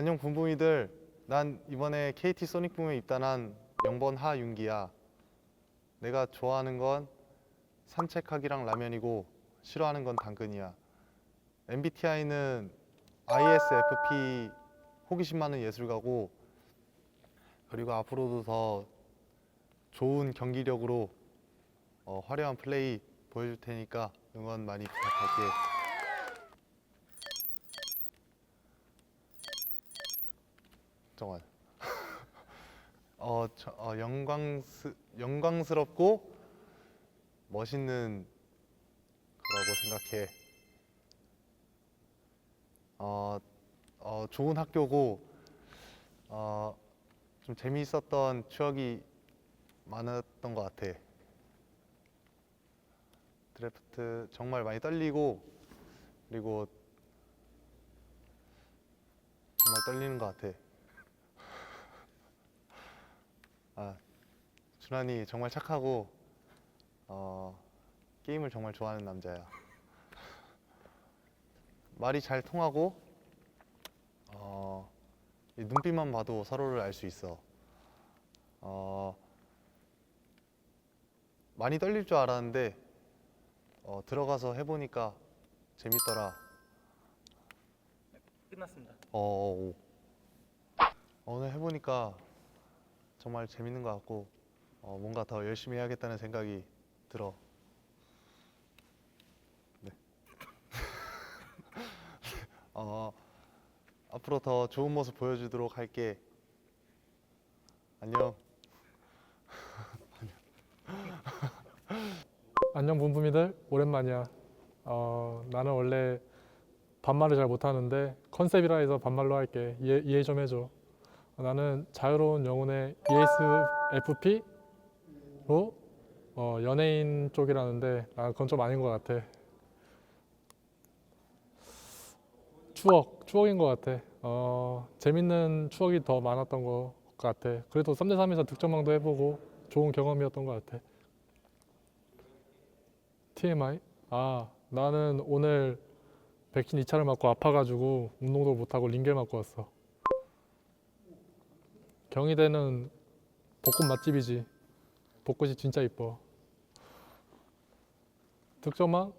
안녕 붐붐이들. 난 이번에 KT 소닉붐에 입단한 0번 하윤기야. 내가 좋아하는 건 산책하기랑 라면이고 싫어하는 건 당근이야. MBTI는 ISFP 호기심 많은 예술가고 그리고 앞으로도 더 좋은 경기력으로 어, 화려한 플레이 보여줄 테니까 응원 많이 부탁할게. 정말 어, 저, 어 영광스 영광스럽고 멋있는 거라고 생각해. 어, 어 좋은 학교고 어, 좀 재미있었던 추억이 많았던 것 같아. 드래프트 정말 많이 떨리고 그리고 정말 떨리는 것 같아. 아, 준환이 정말 착하고 어, 게임을 정말 좋아하는 남자야. 말이 잘 통하고 어, 이 눈빛만 봐도 서로를 알 수 있어. 어, 많이 떨릴 줄 알았는데 어, 들어가서 해보니까 재밌더라. 끝났습니다. 어, 어, 어, 오늘 해보니까 정말 재밌는 것 같고 어, 뭔가 더 열심히 해야겠다는 생각이 들어. 네. 어, 앞으로 더 좋은 모습 보여주도록 할게. 안녕. 안녕 붐붐이들 오랜만이야. 어, 나는 원래 반말을 잘 못하는데 컨셉이라 해서 반말로 할게. 이해, 이해 좀 해줘. 어, 나는 자유로운 영혼의 ESFP로 어, 연예인 쪽이라는데 아, 그건 좀 아닌 것 같아. 추억, 추억인 것 같아. 어, 재밌는 추억이 더 많았던 것 같아. 그래도 3대3에서 득점왕도 해보고 좋은 경험이었던 것 같아. TMI? 아, 나는 오늘 백신 2차를 맞고 아파가지고 운동도 못하고 링겔 맞고 왔어. 경희대는 벚꽃 맛집이지. 벚꽃이 진짜 이뻐. 득점왕?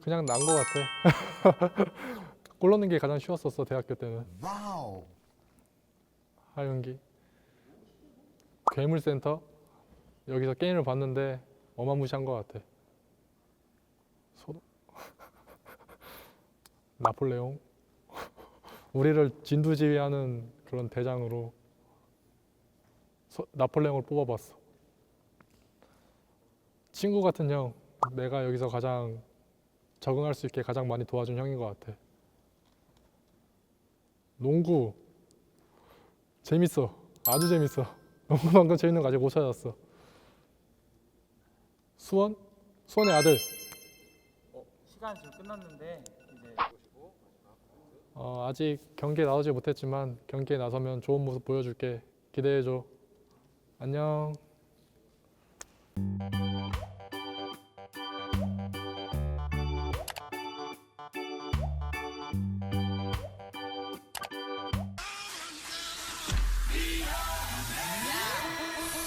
그냥 난거 같아. 골 넣는 게 가장 쉬웠었어, 대학교 때는. 와우. 하윤기. 괴물센터? 여기서 게임을 봤는데 어마무시한 것 같아. 소... 나폴레옹? 우리를 진두지휘하는 그런 대장으로 소- 나폴레옹을 뽑아봤어. 친구 같은 형, 내가 여기서 가장 적응할 수 있게 가장 많이 도와준 형인 것 같아. 농구 재밌어, 아주 재밌어. 농구만큼 재밌는 거 아직 못 찾았어. 수원? 수원의 아들. 어, 시간 지금 끝났는데 어, 아직 경기에 나오지 못했지만 경기에 나서면 좋은 모습 보여줄게. 기대해줘. 안녕.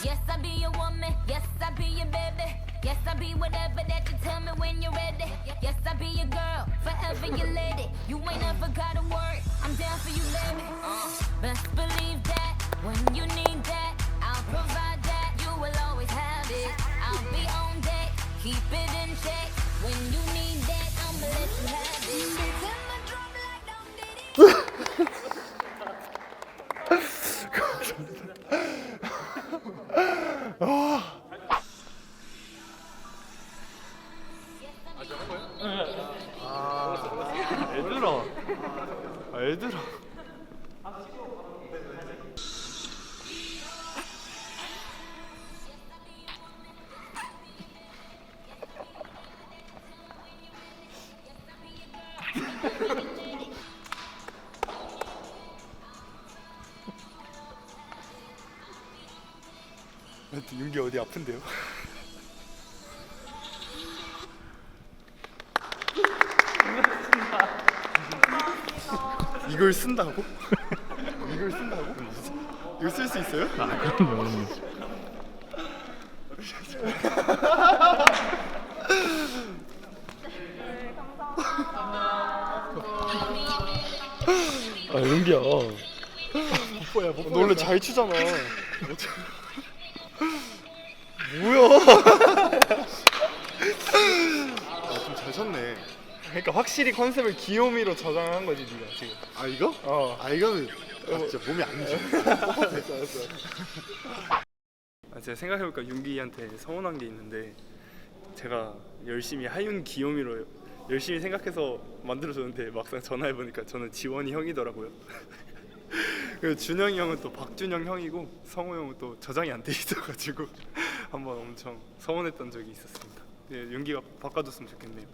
Yes, I be your woman. Yes, I be your baby. Yes, I be whatever that you tell me when you're ready. Yes, I be your girl, forever your lady. You ain't never gotta 얘들아. 아, 얘들아. 윤기 어디 아픈데요? 이걸 쓴다고? 이걸 쓴다고? 이거 쓸수 있어요? 아 그럼요. 아 윤기야. 뽀뽀야 뽀뽀. 너 원래 잘 추잖아. 뭐야? 아 좀 잘 쳤네. 그러니까 확실히 컨셉을 귀요미로 저장한 거지 네가 지금. 아 이거? 어. 아 이거는 아, 진짜 몸이 안 돼. 아, 제가 생각해보니까 윤기한테 서운한 게 있는데 제가 열심히 하윤 귀요미로 열심히 생각해서 만들어줬는데 막상 전화해보니까 저는 지원이 형이더라고요. 그리고 준영이 형은 또 박준영 형이고 성호 형은 또 저장이 안 돼 있어가지고 한번 엄청 서운했던 적이 있었습니다. 네, 윤기가 바꿔줬으면 좋겠네요.